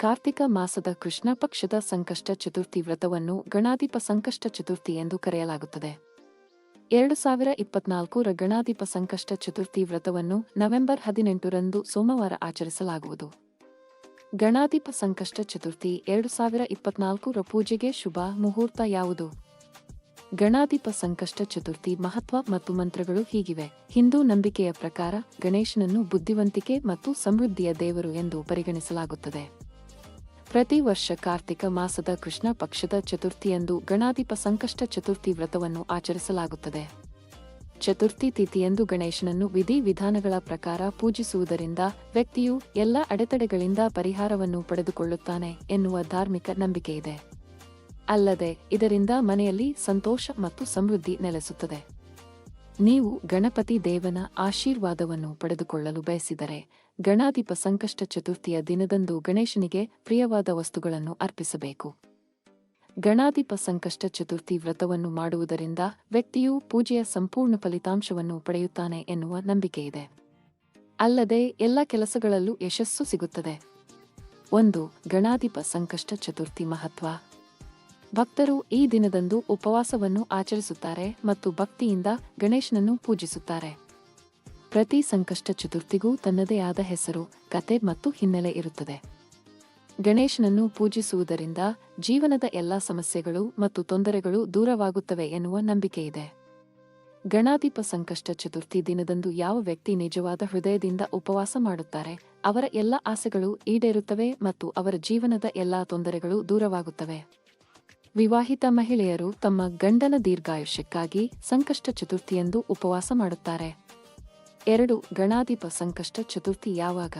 ಕಾರ್ತಿಕ ಮಾಸದ ಕೃಷ್ಣ ಪಕ್ಷದ ಸಂಕಷ್ಟ ಚತುರ್ಥಿ ವ್ರತವನ್ನು ಗಣಾಧಿಪ ಸಂಕಷ್ಟ ಚತುರ್ಥಿ ಎಂದು ಕರೆಯಲಾಗುತ್ತದೆ. ಎರಡು ಸಾವಿರ ಇಪ್ಪತ್ನಾಲ್ಕರ ಗಣಾಧಿಪ ಸಂಕಷ್ಟ ಚತುರ್ಥಿ ವ್ರತವನ್ನು ನವೆಂಬರ್ ಹದಿನೆಂಟರಂದು ಸೋಮವಾರ ಆಚರಿಸಲಾಗುವುದು. ಗಣಾಧಿಪ ಸಂಕಷ್ಟ ಚತುರ್ಥಿ ಎರಡು ಸಾವಿರ ಇಪ್ಪತ್ನಾಲ್ಕರ ಪೂಜೆಗೆ ಶುಭ ಮುಹೂರ್ತ ಯಾವುದು? ಗಣಾಧಿಪ ಸಂಕಷ್ಟ ಚತುರ್ಥಿ ಮಹತ್ವ ಮತ್ತು ಮಂತ್ರಗಳು ಹೀಗಿವೆ. ಹಿಂದೂ ನಂಬಿಕೆಯ ಪ್ರಕಾರ ಗಣೇಶನನ್ನು ಬುದ್ಧಿವಂತಿಕೆ ಮತ್ತು ಸಮೃದ್ಧಿಯ ದೇವರು ಎಂದು ಪರಿಗಣಿಸಲಾಗುತ್ತದೆ. ಪ್ರತಿ ವರ್ಷ ಕಾರ್ತಿಕ ಮಾಸದ ಕೃಷ್ಣ ಪಕ್ಷದ ಚತುರ್ಥಿಯಂದು ಗಣಾಧಿಪ ಸಂಕಷ್ಟ ಚತುರ್ಥಿ ವ್ರತವನ್ನು ಆಚರಿಸಲಾಗುತ್ತದೆ. ಚತುರ್ಥಿ ತಿಥಿಯಂದು ಗಣೇಶನನ್ನು ವಿಧಿ ವಿಧಾನಗಳ ಪ್ರಕಾರ ಪೂಜಿಸುವುದರಿಂದ ವ್ಯಕ್ತಿಯು ಎಲ್ಲ ಅಡೆತಡೆಗಳಿಂದ ಪರಿಹಾರವನ್ನು ಪಡೆದುಕೊಳ್ಳುತ್ತಾನೆ ಎನ್ನುವ ಧಾರ್ಮಿಕ ನಂಬಿಕೆಯಿದೆ. ಅಲ್ಲದೆ ಇದರಿಂದ ಮನೆಯಲ್ಲಿ ಸಂತೋಷ ಮತ್ತು ಸಮೃದ್ಧಿ ನೆಲೆಸುತ್ತದೆ. ನೀವು ಗಣಪತಿ ದೇವನ ಆಶೀರ್ವಾದವನ್ನು ಪಡೆದುಕೊಳ್ಳಲು ಬಯಸಿದರೆ ಗಣಾಧಿಪ ಸಂಕಷ್ಟ ಚತುರ್ಥಿಯ ದಿನದಂದು ಗಣೇಶನಿಗೆ ಪ್ರಿಯವಾದ ವಸ್ತುಗಳನ್ನು ಅರ್ಪಿಸಬೇಕು. ಗಣಾಧಿಪ ಸಂಕಷ್ಟ ಚತುರ್ಥಿ ವ್ರತವನ್ನು ಮಾಡುವುದರಿಂದ ವ್ಯಕ್ತಿಯು ಪೂಜೆಯ ಸಂಪೂರ್ಣ ಫಲಿತಾಂಶವನ್ನು ಪಡೆಯುತ್ತಾನೆ ಎನ್ನುವ ನಂಬಿಕೆಯಿದೆ. ಅಲ್ಲದೆ ಎಲ್ಲ ಕೆಲಸಗಳಲ್ಲೂ ಯಶಸ್ಸು ಸಿಗುತ್ತದೆ. ಒಂದು, ಗಣಾಧಿಪ ಸಂಕಷ್ಟ ಚತುರ್ಥಿ ಮಹತ್ವ. ಭಕ್ತರು ಈ ದಿನದಂದು ಉಪವಾಸವನ್ನು ಆಚರಿಸುತ್ತಾರೆ ಮತ್ತು ಭಕ್ತಿಯಿಂದ ಗಣೇಶನನ್ನು ಪೂಜಿಸುತ್ತಾರೆ. ಪ್ರತಿ ಸಂಕಷ್ಟ ಚತುರ್ಥಿಗೂ ತನ್ನದೇ ಆದ ಹೆಸರು, ಕತೆ ಮತ್ತು ಹಿನ್ನೆಲೆ ಇರುತ್ತದೆ. ಗಣೇಶನನ್ನು ಪೂಜಿಸುವುದರಿಂದ ಜೀವನದ ಎಲ್ಲ ಸಮಸ್ಯೆಗಳು ಮತ್ತು ತೊಂದರೆಗಳು ದೂರವಾಗುತ್ತವೆ ಎನ್ನುವ ನಂಬಿಕೆಯಿದೆ ಗಣಾಧಿಪ ಸಂಕಷ್ಟ ಚತುರ್ಥಿ ದಿನದಂದು ಯಾವ ವ್ಯಕ್ತಿ ನಿಜವಾದ ಹೃದಯದಿಂದ ಉಪವಾಸ ಮಾಡುತ್ತಾರೆ, ಅವರ ಎಲ್ಲ ಆಸೆಗಳು ಈಡೇರುತ್ತವೆ ಮತ್ತು ಅವರ ಜೀವನದ ಎಲ್ಲಾ ತೊಂದರೆಗಳು ದೂರವಾಗುತ್ತವೆ. ವಿವಾಹಿತ ಮಹಿಳೆಯರು ತಮ್ಮ ಗಂಡನ ದೀರ್ಘಾಯುಷ್ಯಕ್ಕಾಗಿ ಸಂಕಷ್ಟ ಚತುರ್ಥಿಯೆಂದು ಉಪವಾಸ ಮಾಡುತ್ತಾರೆ. ಎರಡು, ಗಣಾಧಿಪ ಸಂಕಷ್ಟ ಚತುರ್ಥಿ ಯಾವಾಗ?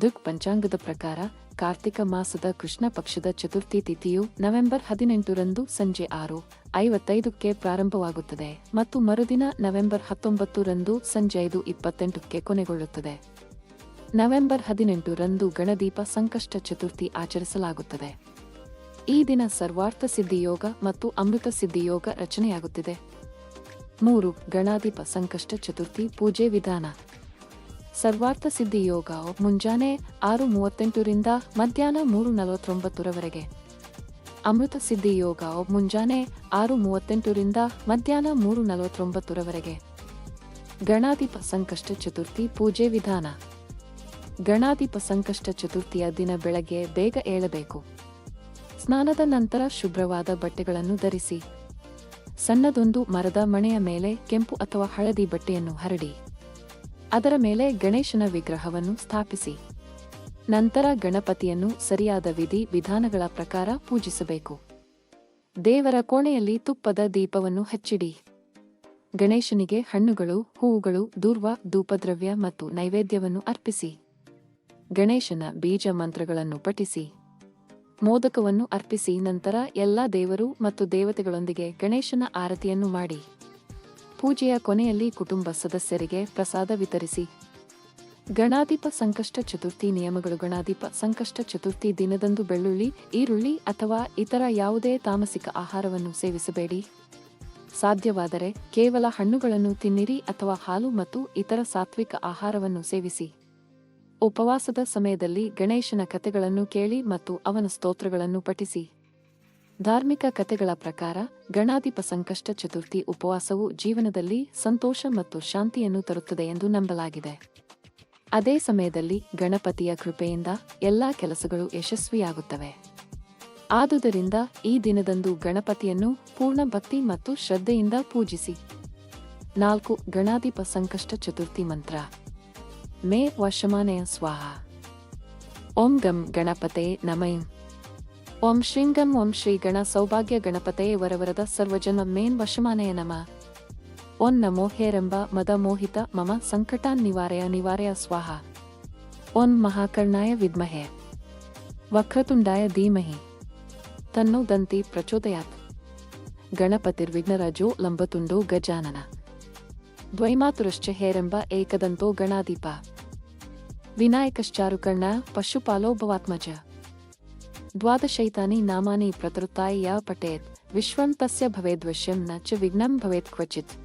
ದುಗ್ ಪಂಚಾಂಗದ ಪ್ರಕಾರ ಕಾರ್ತಿಕ ಮಾಸದ ಕೃಷ್ಣ ಪಕ್ಷದ ಚತುರ್ಥಿ ತಿಥಿಯು ನವೆಂಬರ್ ಹದಿನೆಂಟರಂದು ಸಂಜೆ ಆರು ಐವತ್ತೈದಕ್ಕೆ ಪ್ರಾರಂಭವಾಗುತ್ತದೆ ಮತ್ತು ಮರುದಿನ ನವೆಂಬರ್ ಹತ್ತೊಂಬತ್ತರಂದು ಸಂಜೆ ಐದು ಇಪ್ಪತ್ತೆಂಟಕ್ಕೆ ಕೊನೆಗೊಳ್ಳುತ್ತದೆ. ನವೆಂಬರ್ ಹದಿನೆಂಟರಂದು ಗಣದೀಪ ಸಂಕಷ್ಟ ಚತುರ್ಥಿ ಆಚರಿಸಲಾಗುತ್ತದೆ. ಈ ದಿನ ಸರ್ವಾರ್ಥ ಸಿದ್ಧಿಯೋಗ ಮತ್ತು ಅಮೃತ ಸಿದ್ಧಿಯೋಗ ರಚನೆಯಾಗುತ್ತಿದೆ. ಮೂರು, ಗಣಾಧಿಪ ಸಂಕಷ್ಟ ಚತುರ್ಥಿ ಪೂಜೆ ವಿಧಾನ. ಸರ್ವಾರ್ಥ ಸಿದ್ಧಿ ಯೋಗ ಮುಂಜಾನೆ ಆರು ಮೂವತ್ತೆಂಟರಿಂದ ಮಧ್ಯಾಹ್ನ ಮೂರು ನಲವತ್ತೊಂಬತ್ತರವರೆಗೆ ಅಮೃತ ಸಿದ್ಧಿ ಯೋಗ ಮುಂಜಾನೆ ಆರು ಮೂವತ್ತೆಂಟರಿಂದ ಮಧ್ಯಾಹ್ನ ಮೂರು ನಲವತ್ತೊಂಬತ್ತರವರೆಗೆ ಗಣಾಧಿಪ ಸಂಕಷ್ಟ ಚತುರ್ಥಿ ಪೂಜೆ ವಿಧಾನ. ಗಣಾಧಿಪ ಸಂಕಷ್ಟ ಚತುರ್ಥಿಯ ದಿನ ಬೆಳಗ್ಗೆ ಬೇಗ ಏಳಬೇಕು. ಸ್ನಾನದ ನಂತರ ಶುಭ್ರವಾದ ಬಟ್ಟೆಗಳನ್ನು ಧರಿಸಿ. ಸಣ್ಣದೊಂದು ಮರದ ಮಣೆಯ ಮೇಲೆ ಕೆಂಪು ಅಥವಾ ಹಳದಿ ಬಟ್ಟೆಯನ್ನು ಹರಡಿ. ಅದರ ಮೇಲೆ ಗಣೇಶನ ವಿಗ್ರಹವನ್ನು ಸ್ಥಾಪಿಸಿ. ನಂತರ ಗಣಪತಿಯನ್ನು ಸರಿಯಾದ ವಿಧಿ ವಿಧಾನಗಳ ಪ್ರಕಾರ ಪೂಜಿಸಬೇಕು. ದೇವರ ಕೋಣೆಯಲ್ಲಿ ತುಪ್ಪದ ದೀಪವನ್ನು ಹಚ್ಚಿಡಿ. ಗಣೇಶನಿಗೆ ಹಣ್ಣುಗಳು, ಹೂವುಗಳು ದೂರ್ವ ಧೂಪದ್ರವ್ಯ ಮತ್ತು ನೈವೇದ್ಯವನ್ನು ಅರ್ಪಿಸಿ. ಗಣೇಶನ ಬೀಜ ಮಂತ್ರಗಳನ್ನು ಪಠಿಸಿ. ಮೋದಕವನ್ನು ಅರ್ಪಿಸಿ ನಂತರ ಎಲ್ಲ ದೇವರು ಮತ್ತು ದೇವತೆಗಳೊಂದಿಗೆ ಗಣೇಶನ ಆರತಿಯನ್ನು ಮಾಡಿ. ಪೂಜೆಯ ಕೊನೆಯಲ್ಲಿ ಕುಟುಂಬ ಸದಸ್ಯರಿಗೆ ಪ್ರಸಾದ ವಿತರಿಸಿ. ಗಣಾಧಿಪ ಸಂಕಷ್ಟ ಚತುರ್ಥಿ ನಿಯಮಗಳು ಗಣಾಧಿಪ ಸಂಕಷ್ಟ ಚತುರ್ಥಿ ದಿನದಂದು ಬೆಳ್ಳುಳ್ಳಿ, ಈರುಳ್ಳಿ ಅಥವಾ ಇತರ ಯಾವುದೇ ತಾಮಸಿಕ ಆಹಾರವನ್ನು ಸೇವಿಸಬೇಡಿ. ಸಾಧ್ಯವಾದರೆ ಕೇವಲ ಹಣ್ಣುಗಳನ್ನು ತಿನ್ನಿರಿ ಅಥವಾ ಹಾಲು ಮತ್ತು ಇತರ ಸಾತ್ವಿಕ ಆಹಾರವನ್ನು ಸೇವಿಸಿ. ಉಪವಾಸದ ಸಮಯದಲ್ಲಿ ಗಣೇಶನ ಕಥೆಗಳನ್ನು ಕೇಳಿ ಮತ್ತು ಅವನ ಸ್ತೋತ್ರಗಳನ್ನು ಪಠಿಸಿ. ಧಾರ್ಮಿಕ ಕಥೆಗಳ ಪ್ರಕಾರ, ಗಣಾಧಿಪ ಸಂಕಷ್ಟ ಚತುರ್ಥಿ ಉಪವಾಸವು ಜೀವನದಲ್ಲಿ ಸಂತೋಷ ಮತ್ತು ಶಾಂತಿಯನ್ನು ತರುತ್ತದೆ ಎಂದು ನಂಬಲಾಗಿದೆ. ಅದೇ ಸಮಯದಲ್ಲಿ ಗಣಪತಿಯ ಕೃಪೆಯಿಂದ ಎಲ್ಲಾ ಕೆಲಸಗಳು ಯಶಸ್ವಿಯಾಗುತ್ತವೆ. ಆದುದರಿಂದ ಈ ದಿನದಂದು ಗಣಪತಿಯನ್ನು ಪೂರ್ಣ ಭಕ್ತಿ ಮತ್ತು ಶ್ರದ್ಧೆಯಿಂದ ಪೂಜಿಸಿ. ನಾಲ್ಕು ಗಣಾಧಿಪ ಸಂಕಷ್ಟ ಚತುರ್ಥಿ ಮಂತ್ರ. ಮೇ ವಶಮಾನಯ ಸ್ವಾಹ. ಓಂ ಗಂ ಗಣಪತೆ ನಮೈ. ಓಂ ಶ್ರೀಂಗಂ ಓಂ ಶ್ರೀ ಗಣ ಸೌಭಾಗ್ಯ ಗಣಪತೆ ವರವರದ ಸರ್ವಜನ ಮೇನ್ ವಶಮಾನಯ ನಮ. ಓಂ ನಮೋ ಹೇರೆಂಬ ಮದ ಮೋಹಿತ ಮಮ ಸಂಕಟಾನ್ ನಿವಾರಯ ನಿವಾರಯ ಸ್ವಾಹ. ಓಂ ಮಹಾಕರ್ಣಾಯ ವಿದ್ಮಹೆ. ವಕ್ರತುಂಡಾಯ ಧೀಮಹಿ. ತನ್ನೋ ದಂತಿ ಪ್ರಚೋದಯಾತ್. ಗಣಪತಿರ್ವಿಘ್ನರಾಜೋ ಲಂಬತುಂಡೋ ಗಜಾನನ. द्वैमातुरश्च हेरम्ब एकदन्तो गणादीप विनायकश्चारुकर्णः पशुपालो भवात्मजः द्वादशैतानि नामानि प्रतृताय या पठेत् विश्वं तस्य भवेद्वश्यं न च विघ्नं भवेत् क्वचित्